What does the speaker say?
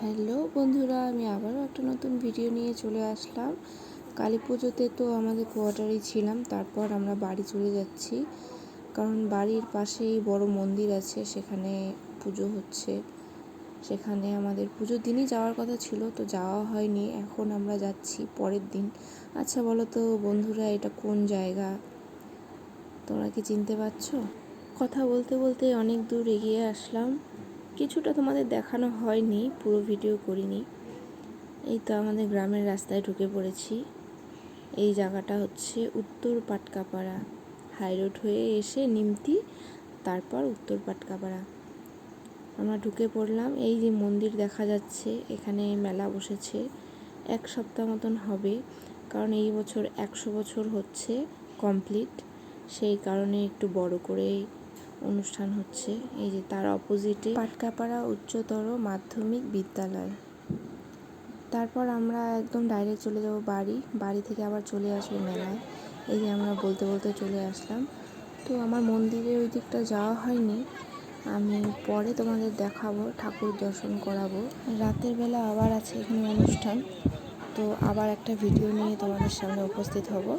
Hello বন্ধুরা, আমি আবারও একটা নতুন ভিডিও নিয়ে চলে আসলাম। কালী পুজোতে তো আমাদের কোয়ার্টারেই ছিলাম, তারপর আমরা বাড়ি চলে যাচ্ছি। কারণ বাড়ির পাশেই বড় মন্দির আছে, সেখানে পুজো হচ্ছে। সেখানে আমাদের পুজোর দিনই যাওয়ার কথা ছিল, তো যাওয়া হয়নি। এখন আমরা যাচ্ছি পরের দিন। আচ্ছা বলো তো বন্ধুরা, এটা কোন জায়গা? তোমরা কি চিনতে পারছ? কথা বলতে বলতে অনেক দূর এগিয়ে আসলাম। কিছুটা তোমাদের দেখানো হয়নি, পুরো ভিডিও করিনি। এই তো আমাদের গ্রামের রাস্তায় ঢুকে পড়েছি। এই জায়গাটা হচ্ছে উত্তর পাটকাপাড়া। হাইরোড হয়ে এসে নিমতি, তারপর উত্তর পাটকাপাড়া। আমরা ঢুকে পড়লাম, এই যে মন্দির দেখা যাচ্ছে, এখানে মেলা বসেছে। এক সপ্তাহ মতন হবে, কারণ এই বছর একশো বছর হচ্ছে কমপ্লিট সেই কারণে একটু বড় করেই অনুষ্ঠান হচ্ছে। এই যে তার অপোজিটে পাটকাপাড়া উচ্চতর মাধ্যমিক বিদ্যালয়। তারপর আমরা একদম ডাইরেক্ট চলে যাব বাড়ি। বাড়ি থেকে আবার চলে আসব মেলায়। এই যে আমরা বলতে বলতে চলে আসলাম। তো আমার মন্দিরে ওই দিকটা যাওয়া হয়নি। আমি পরে তোমাদের দেখাবো, ঠাকুর দর্শন করাবো। রাতের বেলা আবার আছে এখানে অনুষ্ঠান। তো আবার একটা ভিডিও নিয়ে তোমাদের সামনে উপস্থিত হব।